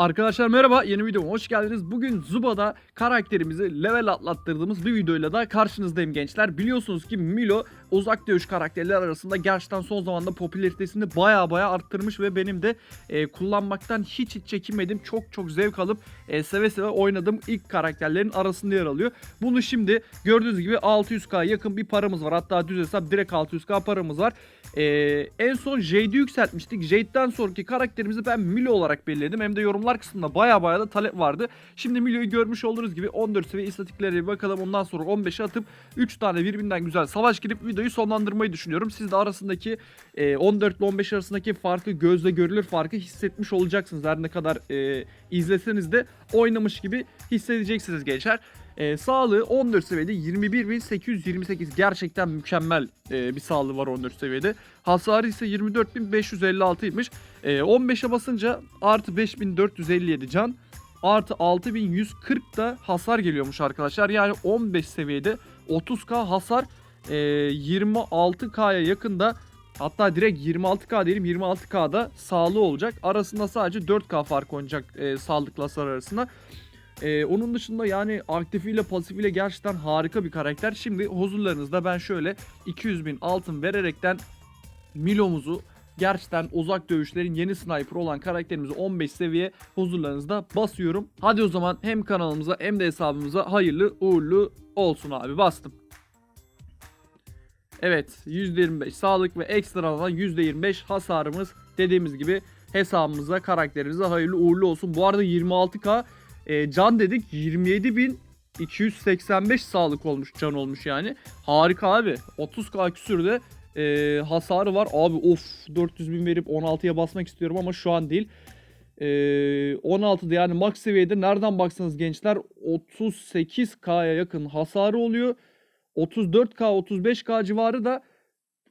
Arkadaşlar merhaba yeni videoma hoş geldiniz. Bugün Zuba'da karakterimizi level atlattırdığımız bir videoyla da karşınızdayım gençler. Biliyorsunuz ki Milo uzak dövüş karakterler arasında gerçekten son zamanda popülaritesini baya baya arttırmış ve benim de e, kullanmaktan hiç hiç çekinmedim. Çok çok zevk alıp e, seve seve oynadığım ilk karakterlerin arasında yer alıyor. Bunu şimdi gördüğünüz gibi 600k yakın bir paramız var. Hatta düz hesap direkt 600k paramız var. E, en son Jade'i yükseltmiştik. Jade'den sonraki karakterimizi ben Milo olarak belirledim. Hem de yorumlar kısmında baya baya da talep vardı. Şimdi Milo'yu görmüş olduğunuz gibi 14 seviye istatistiklere bir bakalım. Ondan sonra 15'e atıp 3 tane birbirinden güzel savaş girip videoyu sonlandırmayı düşünüyorum. Siz de arasındaki e, 14 ile 15 arasındaki farkı gözle görülür farkı hissetmiş olacaksınız. Her ne kadar e, izleseniz de oynamış gibi hissedeceksiniz gençler. E, sağlığı 14 seviyede 21.828 gerçekten mükemmel e, bir sağlığı var 14 seviyede. Hasarı ise 24.556'ymış. E, 15'e basınca artı 5457 can artı 6140 da hasar geliyormuş arkadaşlar. Yani 15 seviyede 30k hasar e, 26k'ya yakında hatta direkt 26k diyelim 26k'da sağlığı olacak. Arasında sadece 4k fark oynayacak e, sağlıklı hasar arasında. Ee, onun dışında yani aktifiyle pasifiyle gerçekten harika bir karakter. Şimdi huzurlarınızda ben şöyle 200 bin altın vererekten Milo'muzu gerçekten uzak dövüşlerin yeni sniper olan karakterimizi 15 seviye huzurlarınızda basıyorum. Hadi o zaman hem kanalımıza hem de hesabımıza hayırlı uğurlu olsun abi bastım. Evet %25 sağlık ve ekstradan %25 hasarımız dediğimiz gibi hesabımıza karakterimize hayırlı uğurlu olsun. Bu arada 26k e, can dedik 27.285 sağlık olmuş can olmuş yani. Harika abi 30k küsürde e, hasarı var. Abi of 400 bin verip 16'ya basmak istiyorum ama şu an değil. E, 16'da yani max seviyede nereden baksanız gençler 38k'ya yakın hasarı oluyor. 34k 35k civarı da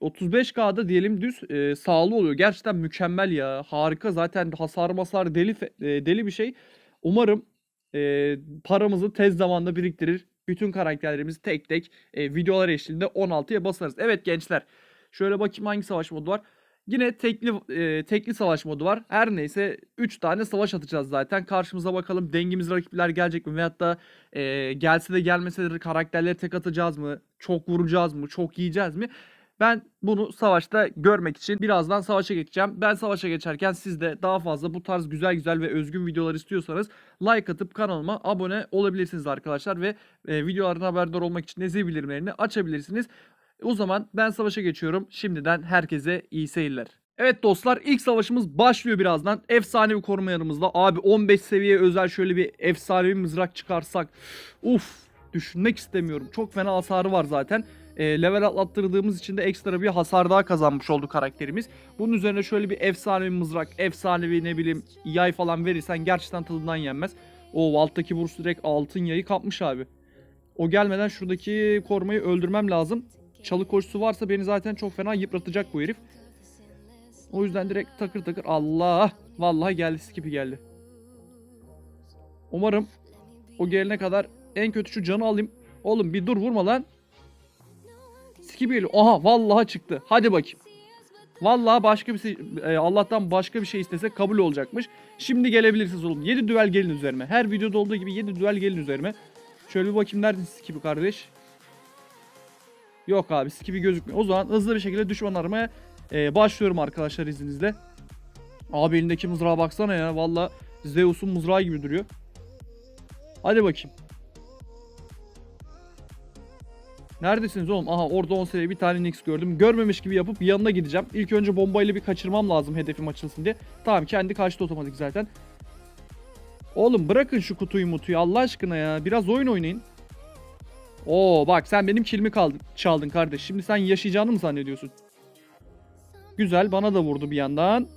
35K'da diyelim düz e, sağlı oluyor. Gerçekten mükemmel ya. Harika zaten hasar masar deli e, deli bir şey. Umarım e, paramızı tez zamanda biriktirir. Bütün karakterlerimizi tek tek e, videolar eşliğinde 16'ya basarız. Evet gençler. Şöyle bakayım hangi savaş modu var. Yine tekli e, tekli savaş modu var. Her neyse 3 tane savaş atacağız zaten. Karşımıza bakalım dengimiz rakipler gelecek mi? Veyahut da e, gelse de gelmese de karakterleri tek atacağız mı? Çok vuracağız mı? Çok yiyeceğiz mi? Ben bunu savaşta görmek için birazdan savaşa geçeceğim. Ben savaşa geçerken siz de daha fazla bu tarz güzel güzel ve özgün videolar istiyorsanız like atıp kanalıma abone olabilirsiniz arkadaşlar ve e, videolardan haberdar olmak için de zil bildirimlerini açabilirsiniz. O zaman ben savaşa geçiyorum. Şimdiden herkese iyi seyirler. Evet dostlar ilk savaşımız başlıyor birazdan. Efsanevi koruma yanımızda. Abi 15 seviye özel şöyle bir efsanevi mızrak çıkarsak. Uf düşünmek istemiyorum. Çok fena hasarı var zaten. E, level atlattırdığımız için de ekstra bir hasar daha kazanmış oldu karakterimiz. Bunun üzerine şöyle bir efsanevi mızrak, efsanevi ne bileyim yay falan verirsen gerçekten tadından yenmez. O alttaki vuruş direkt altın yayı kapmış abi. O gelmeden şuradaki korumayı öldürmem lazım. Çalı koşusu varsa beni zaten çok fena yıpratacak bu herif. O yüzden direkt takır takır Allah. Vallahi geldi skipi geldi. Umarım o gelene kadar en kötü şu canı alayım. Oğlum bir dur vurma lan. Skipi geliyor. Aha vallahi çıktı. Hadi bakayım. Vallahi başka bir şey, e, Allah'tan başka bir şey istese kabul olacakmış. Şimdi gelebilirsiniz oğlum. 7 düel gelin üzerime. Her videoda olduğu gibi 7 düel gelin üzerime. Şöyle bir bakayım nerede Skipi kardeş. Yok abi Skipi gözükmüyor. O zaman hızlı bir şekilde düşman aramaya e, başlıyorum arkadaşlar izninizle. Abi elindeki mızrağa baksana ya. Valla Zeus'un mızrağı gibi duruyor. Hadi bakayım. Neredesiniz oğlum? Aha orada 10 seviye bir tane Nix gördüm. Görmemiş gibi yapıp yanına gideceğim. İlk önce bombayla bir kaçırmam lazım hedefim açılsın diye. Tamam kendi kaçtı otomatik zaten. Oğlum bırakın şu kutuyu mutuyu Allah aşkına ya. Biraz oyun oynayın. Oo bak sen benim kilimi kaldın, çaldın kardeş. Şimdi sen yaşayacağını mı zannediyorsun? Güzel bana da vurdu bir yandan.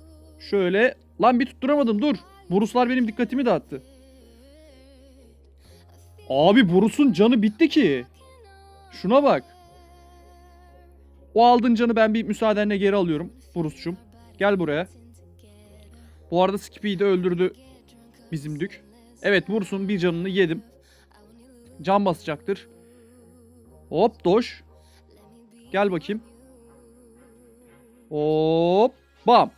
Şöyle. Lan bir tutturamadım dur. Buruslar benim dikkatimi dağıttı. Abi Burus'un canı bitti ki. Şuna bak. O aldığın canı ben bir müsaadenle geri alıyorum. Burus'cum. Gel buraya. Bu arada Skippy'yi de öldürdü bizim dük. Evet Burus'un bir canını yedim. Can basacaktır. Hop doş. Gel bakayım. Hop. Bam.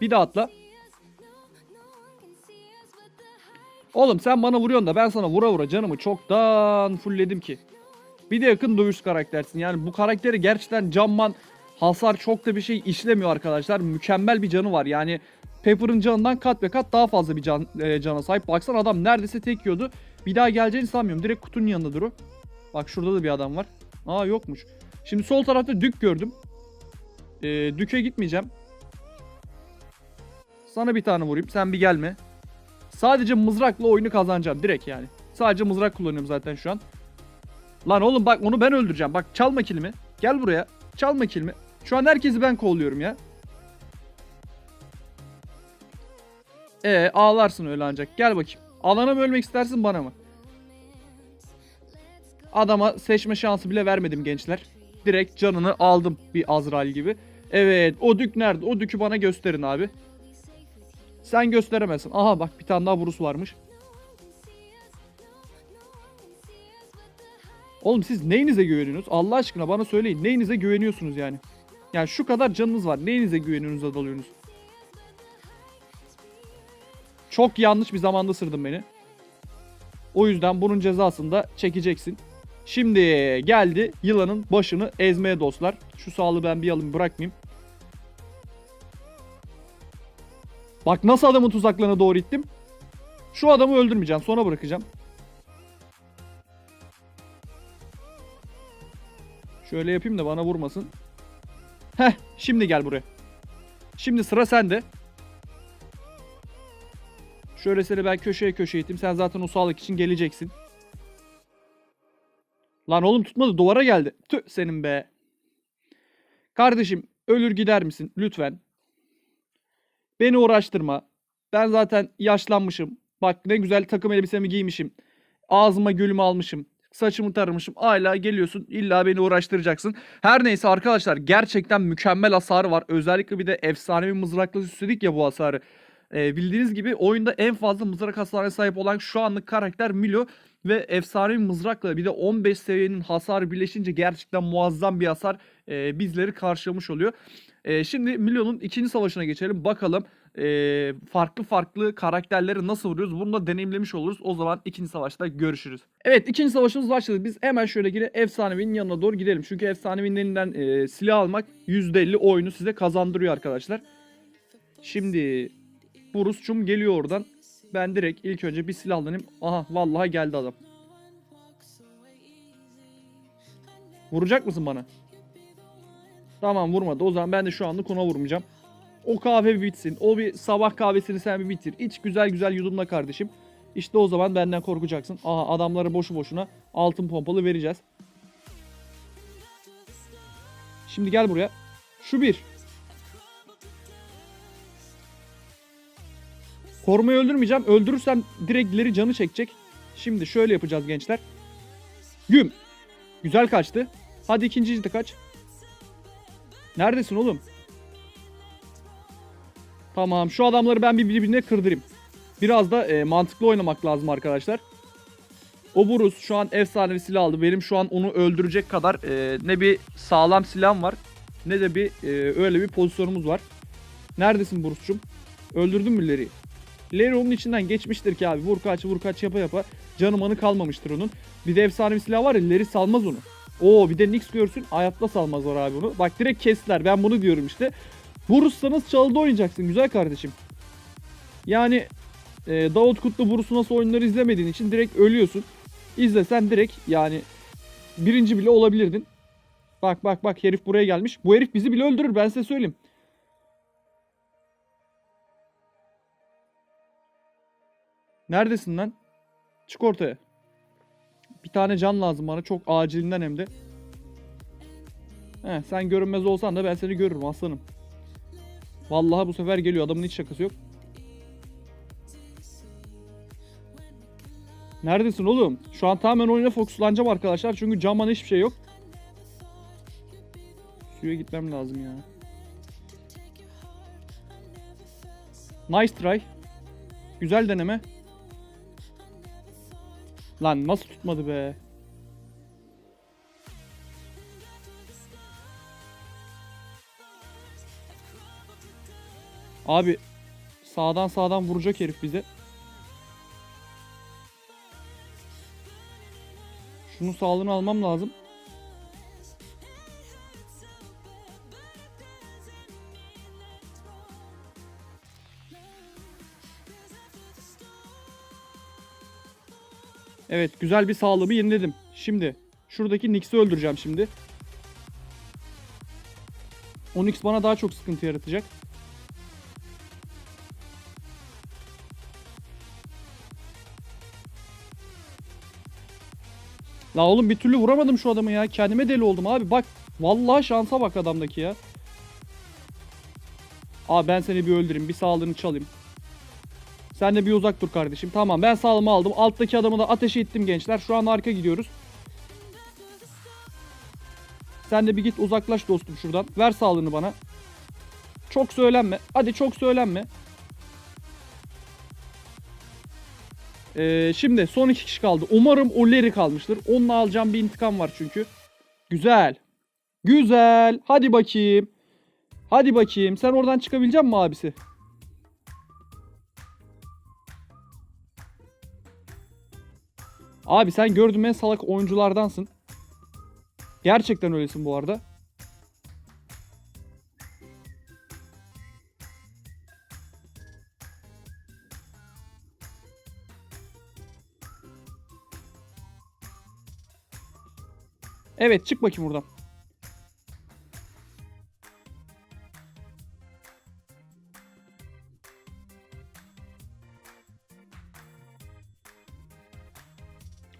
Bir daha atla. Oğlum sen bana vuruyorsun da ben sana vura vura canımı çoktan fullledim ki. Bir de yakın dövüş karaktersin. Yani bu karakteri gerçekten canman hasar çok da bir şey işlemiyor arkadaşlar. Mükemmel bir canı var. Yani Pepper'ın canından kat ve kat daha fazla bir can, e, cana sahip. Baksana adam neredeyse tek yiyordu. Bir daha geleceğini sanmıyorum. Direkt kutunun yanında duru. Bak şurada da bir adam var. Aa yokmuş. Şimdi sol tarafta Dük gördüm. Ee, Dük'e gitmeyeceğim. Sana bir tane vurayım. Sen bir gelme. Sadece mızrakla oyunu kazanacağım. Direkt yani. Sadece mızrak kullanıyorum zaten şu an. Lan oğlum bak onu ben öldüreceğim. Bak çalma kilimi. Gel buraya. Çalma kilimi. Şu an herkesi ben kolluyorum ya. Ee ağlarsın öyle ancak. Gel bakayım. Alana mı ölmek istersin bana mı? Adama seçme şansı bile vermedim gençler. Direkt canını aldım bir Azrail gibi. Evet o dük nerede? O dükü bana gösterin abi. Sen gösteremezsin. Aha bak bir tane daha Bruce varmış. Oğlum siz neyinize güveniyorsunuz? Allah aşkına bana söyleyin. Neyinize güveniyorsunuz yani? Yani şu kadar canınız var. Neyinize güveniyorsunuz da dalıyorsunuz? Çok yanlış bir zamanda sırdın beni. O yüzden bunun cezasını da çekeceksin. Şimdi geldi yılanın başını ezmeye dostlar. Şu sağlığı ben bir alayım bırakmayayım. Bak nasıl adamın tuzaklarına doğru ittim. Şu adamı öldürmeyeceğim. Sonra bırakacağım. Şöyle yapayım da bana vurmasın. Heh şimdi gel buraya. Şimdi sıra sende. Şöyle seni ben köşeye köşeye iteyim. Sen zaten o sağlık için geleceksin. Lan oğlum tutmadı duvara geldi. Tüh senin be. Kardeşim ölür gider misin lütfen? Beni uğraştırma. Ben zaten yaşlanmışım. Bak ne güzel takım elbisemi giymişim. Ağzıma gülümü almışım. Saçımı taramışım. Hala geliyorsun illa beni uğraştıracaksın. Her neyse arkadaşlar gerçekten mükemmel hasarı var. Özellikle bir de efsanevi mızrakla süsledik ya bu hasarı. Ee, bildiğiniz gibi oyunda en fazla mızrak hasarına sahip olan şu anlık karakter Milo. Ve efsanevi mızrakla bir de 15 seviyenin hasarı birleşince gerçekten muazzam bir hasar e, bizleri karşılamış oluyor. E, şimdi Milo'nun ikinci savaşına geçelim. Bakalım e, farklı farklı karakterleri nasıl vuruyoruz bunu da deneyimlemiş oluruz. O zaman ikinci savaşta görüşürüz. Evet ikinci savaşımız başladı. Biz hemen şöyle gire efsanevinin yanına doğru gidelim. Çünkü efsanevinin elinden e, silah almak %50 oyunu size kazandırıyor arkadaşlar. Şimdi bu Rusçum geliyor oradan. Ben direkt ilk önce bir silahlanayım. Aha vallahi geldi adam. Vuracak mısın bana? Tamam vurmadı. O zaman ben de şu anlık ona vurmayacağım. O kahve bitsin. O bir sabah kahvesini sen bir bitir. İç güzel güzel yudumla kardeşim. İşte o zaman benden korkacaksın. Aha adamlara boşu boşuna altın pompalı vereceğiz. Şimdi gel buraya. Şu bir. Korumayı öldürmeyeceğim. Öldürürsem direkt ileri canı çekecek. Şimdi şöyle yapacağız gençler. Güm. Güzel kaçtı. Hadi ikinci de kaç. Neredesin oğlum? Tamam şu adamları ben bir birbirine kırdırayım. Biraz da e, mantıklı oynamak lazım arkadaşlar. O Buruz şu an efsanevi silah aldı. Benim şu an onu öldürecek kadar e, ne bir sağlam silahım var. Ne de bir e, öyle bir pozisyonumuz var. Neredesin Buruz'cum? Öldürdün mü Larry'i? Larry onun içinden geçmiştir ki abi. Vur kaç vur kaç yapa yapa. Canı manı kalmamıştır onun. Bir de efsane bir silah var ya Larry salmaz onu. Oo bir de Nix görsün hayatta salmazlar abi onu. Bak direkt kestiler ben bunu diyorum işte. Vurursanız çalıda oynayacaksın güzel kardeşim. Yani e, Davut Kutlu Burus'u nasıl oyunları izlemediğin için direkt ölüyorsun. İzlesen direkt yani birinci bile olabilirdin. Bak bak bak herif buraya gelmiş. Bu herif bizi bile öldürür ben size söyleyeyim. Neredesin lan? Çık ortaya. Bir tane can lazım bana çok acilinden hem de. He, sen görünmez olsan da ben seni görürüm aslanım. Vallahi bu sefer geliyor adamın hiç şakası yok. Neredesin oğlum? Şu an tamamen oyuna fokuslanacağım arkadaşlar çünkü camman hiçbir şey yok. Suya gitmem lazım ya. Nice try. Güzel deneme. Lan nasıl tutmadı be? Abi sağdan sağdan vuracak herif bize. Şunun sağlığını almam lazım. Evet güzel bir sağlığımı yeniledim. Şimdi şuradaki Nix'i öldüreceğim şimdi. Onyx bana daha çok sıkıntı yaratacak. La oğlum bir türlü vuramadım şu adamı ya. Kendime deli oldum abi. Bak vallahi şansa bak adamdaki ya. Abi ben seni bir öldüreyim. Bir sağlığını çalayım. Sen de bir uzak dur kardeşim. Tamam ben sağlığımı aldım. Alttaki adamı da ateşe ettim gençler. Şu an arka gidiyoruz. Sen de bir git uzaklaş dostum şuradan. Ver sağlığını bana. Çok söylenme. Hadi çok söylenme. Ee, şimdi son iki kişi kaldı. Umarım o Larry kalmıştır. Onunla alacağım bir intikam var çünkü. Güzel. Güzel. Hadi bakayım. Hadi bakayım. Sen oradan çıkabilecek misin abisi? Abi sen gördüğüm en salak oyunculardansın. Gerçekten öylesin bu arada. Evet çık bakayım buradan.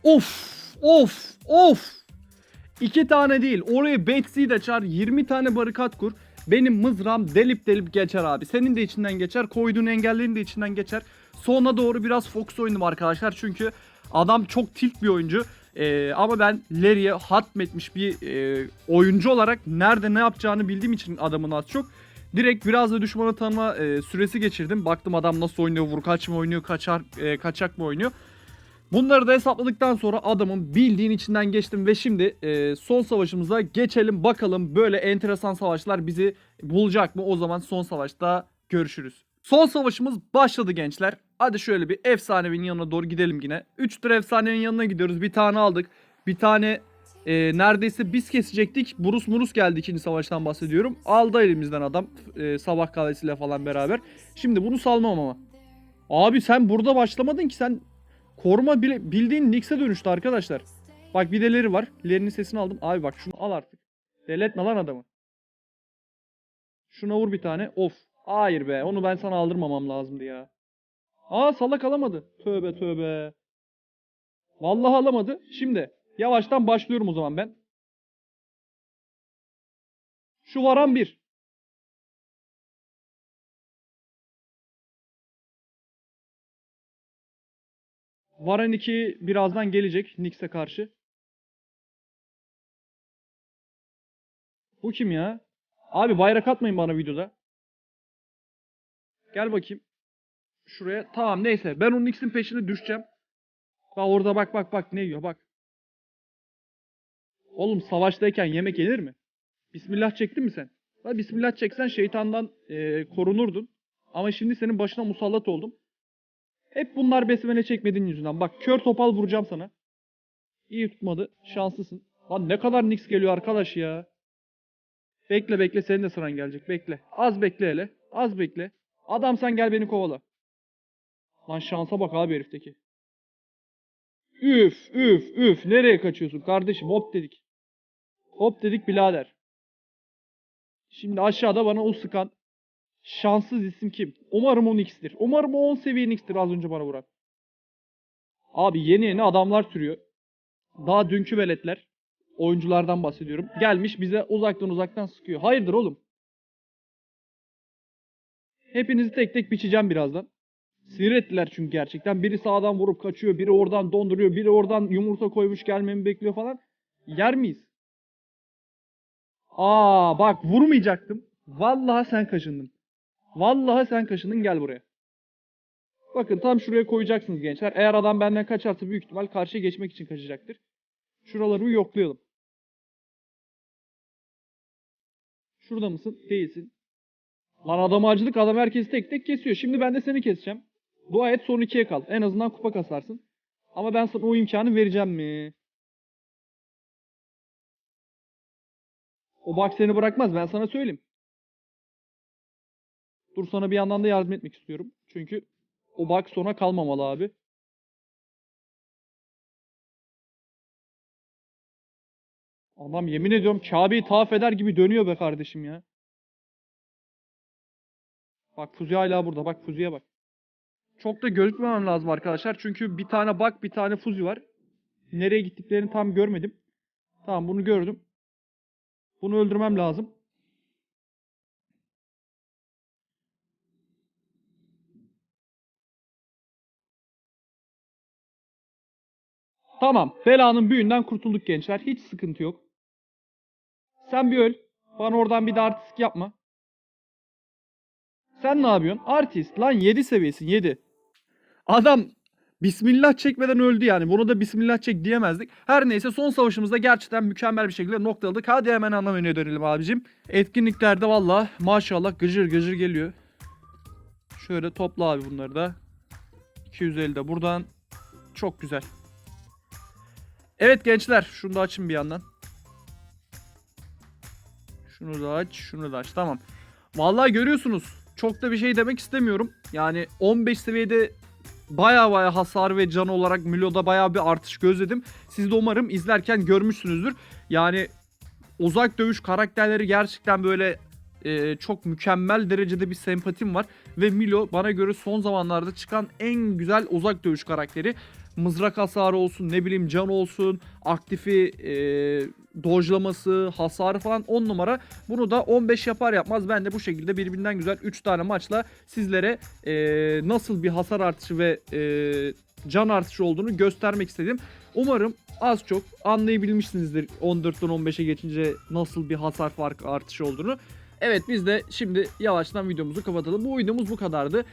Of of of. İki tane değil. Oraya Betsy'yi de çağır. 20 tane barikat kur. Benim mızram delip delip geçer abi. Senin de içinden geçer. Koyduğun engellerin de içinden geçer. Sona doğru biraz Fox oynadım arkadaşlar. Çünkü adam çok tilt bir oyuncu. Ee, ama ben Larry'e hatmetmiş bir e, oyuncu olarak nerede ne yapacağını bildiğim için adamın az çok. Direkt biraz da düşmanı tanıma e, süresi geçirdim. Baktım adam nasıl oynuyor, vurkaç mı oynuyor, kaçar, e, kaçak mı oynuyor. Bunları da hesapladıktan sonra adamın bildiğin içinden geçtim ve şimdi e, son savaşımıza geçelim bakalım böyle enteresan savaşlar bizi bulacak mı? O zaman son savaşta görüşürüz. Son savaşımız başladı gençler. Hadi şöyle bir efsanevinin yanına doğru gidelim yine. 3 tür efsanenin yanına gidiyoruz. Bir tane aldık. Bir tane e, neredeyse biz kesecektik. Burus Murus geldi ikinci savaştan bahsediyorum. Aldı elimizden adam e, sabah kahvesiyle falan beraber. Şimdi bunu salmam ama. Abi sen burada başlamadın ki sen Koruma bile bildiğin Nix'e dönüştü arkadaşlar. Bak bir de Larry var. Larry'nin sesini aldım. Abi bak şunu al artık. Deletme lan adamı. Şuna vur bir tane. Of. Hayır be. Onu ben sana aldırmamam lazımdı ya. Aa salak alamadı. Tövbe tövbe. Vallahi alamadı. Şimdi yavaştan başlıyorum o zaman ben. Şu varan bir. Varan 2 birazdan gelecek Knicks'e karşı. Bu kim ya? Abi bayrak atmayın bana videoda. Gel bakayım. Şuraya. Tamam neyse. Ben o Knicks'in peşine düşeceğim. Bak orada bak bak bak ne yiyor bak. Oğlum savaştayken yemek yenir mi? Bismillah çektin mi sen? La bismillah çeksen şeytandan e, korunurdun. Ama şimdi senin başına musallat oldum. Hep bunlar besmele çekmediğin yüzünden. Bak kör topal vuracağım sana. İyi tutmadı. Şanslısın. Lan ne kadar Nix geliyor arkadaş ya. Bekle bekle senin de sıran gelecek. Bekle. Az bekle hele. Az bekle. Adam sen gel beni kovala. Lan şansa bak abi herifteki. Üf üf üf. Nereye kaçıyorsun kardeşim? Hop dedik. Hop dedik birader. Şimdi aşağıda bana o sıkan Şanssız isim kim? Umarım 10x'tir. Umarım o 10 seviye x'tir az önce bana vuran. Abi yeni yeni adamlar türüyor. Daha dünkü veletler. Oyunculardan bahsediyorum. Gelmiş bize uzaktan uzaktan sıkıyor. Hayırdır oğlum? Hepinizi tek tek biçeceğim birazdan. Sinir ettiler çünkü gerçekten. Biri sağdan vurup kaçıyor. Biri oradan donduruyor. Biri oradan yumurta koymuş gelmemi bekliyor falan. Yer miyiz? Aa bak vurmayacaktım. Vallahi sen kaşındın. Vallahi sen kaşının gel buraya. Bakın tam şuraya koyacaksınız gençler. Eğer adam benden kaçarsa büyük ihtimal karşıya geçmek için kaçacaktır. Şuraları yoklayalım. Şurada mısın? Değilsin. Lan adam acılık adam herkesi tek tek kesiyor. Şimdi ben de seni keseceğim. Dua et son ikiye kal. En azından kupa kasarsın. Ama ben sana o imkanı vereceğim mi? O bak seni bırakmaz ben sana söyleyeyim. Dur sana bir yandan da yardım etmek istiyorum. Çünkü o bak sona kalmamalı abi. Adam yemin ediyorum Kabe'yi tavaf eder gibi dönüyor be kardeşim ya. Bak Fuzi hala burada. Bak Fuzi'ye bak. Çok da gözükmemem lazım arkadaşlar. Çünkü bir tane bak bir tane Fuzi var. Nereye gittiklerini tam görmedim. Tamam bunu gördüm. Bunu öldürmem lazım. Tamam. Belanın büyüğünden kurtulduk gençler. Hiç sıkıntı yok. Sen bir öl. Bana oradan bir de artistik yapma. Sen ne yapıyorsun? Artist. Lan 7 seviyesin 7. Adam Bismillah çekmeden öldü yani. Bunu da Bismillah çek diyemezdik. Her neyse son savaşımızda gerçekten mükemmel bir şekilde noktaladık. Hadi hemen ana menüye dönelim abicim. Etkinliklerde valla maşallah gıcır gıcır geliyor. Şöyle topla abi bunları da. 250 de buradan. Çok güzel. Evet gençler şunu da açın bir yandan. Şunu da aç, şunu da aç. Tamam. Vallahi görüyorsunuz. Çok da bir şey demek istemiyorum. Yani 15 seviyede baya baya hasar ve can olarak Milo'da baya bir artış gözledim. Siz de umarım izlerken görmüşsünüzdür. Yani uzak dövüş karakterleri gerçekten böyle e, çok mükemmel derecede bir sempatim var. Ve Milo bana göre son zamanlarda çıkan en güzel uzak dövüş karakteri. Mızrak hasarı olsun ne bileyim can olsun aktifi e, dojlaması hasarı falan 10 numara. Bunu da 15 yapar yapmaz ben de bu şekilde birbirinden güzel 3 tane maçla sizlere e, nasıl bir hasar artışı ve e, can artışı olduğunu göstermek istedim. Umarım az çok anlayabilmişsinizdir 14'ten 15'e geçince nasıl bir hasar farkı artışı olduğunu. Evet biz de şimdi yavaştan videomuzu kapatalım. Bu videomuz bu kadardı.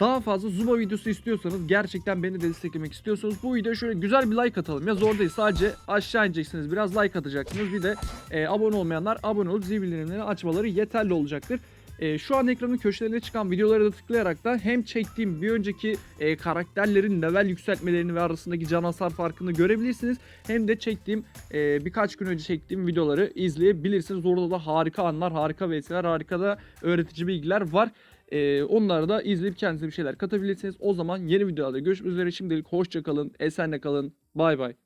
Daha fazla Zuma videosu istiyorsanız gerçekten beni desteklemek istiyorsanız bu videoya şöyle güzel bir like atalım. Ya zor değil sadece aşağı ineceksiniz biraz like atacaksınız. Bir de e, abone olmayanlar abone olup zil bildirimlerini açmaları yeterli olacaktır. E, şu an ekranın köşelerine çıkan videolara da tıklayarak da hem çektiğim bir önceki e, karakterlerin level yükseltmelerini ve arasındaki can hasar farkını görebilirsiniz. Hem de çektiğim e, birkaç gün önce çektiğim videoları izleyebilirsiniz. Orada da harika anlar, harika vesileler, harika da öğretici bilgiler var. Ee, onları da izleyip kendinize bir şeyler katabilirsiniz. O zaman yeni videolarda görüşmek üzere. Şimdilik hoşça kalın, esenle kalın. Bay bay.